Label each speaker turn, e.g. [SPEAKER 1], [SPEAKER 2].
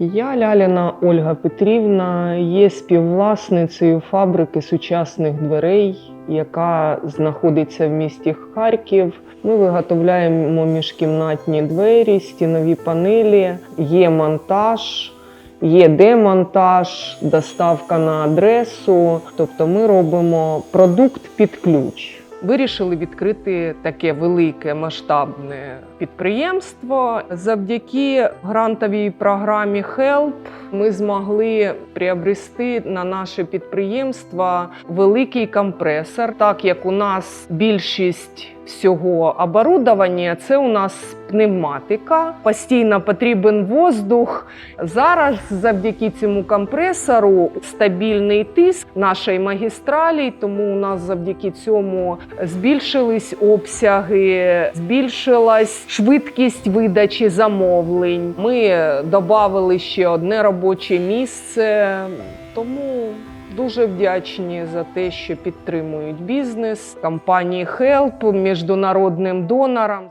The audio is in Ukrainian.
[SPEAKER 1] Я Ляліна Ольга Петрівна є співвласницею фабрики сучасних дверей, яка знаходиться в місті Харків. Ми виготовляємо міжкімнатні двері, стінові панелі, є монтаж. Є демонтаж, доставка на адресу, тобто ми робимо продукт під ключ. Вирішили відкрити таке велике масштабне підприємство. Завдяки грантовій програмі HELP ми змогли приобрести на наше підприємство великий компресор, так як у нас більшість всього оборудовання це у нас пневматика. Постійно потрібен воздух. Зараз завдяки цьому компресору стабільний тиск нашої магістралі, тому у нас завдяки цьому збільшились обсяги, збільшилась швидкість видачі замовлень. Ми додали ще одне робоче місце, тому. Дуже вдячні за те, що підтримують бізнес компанії Хелп міжнародним донорам.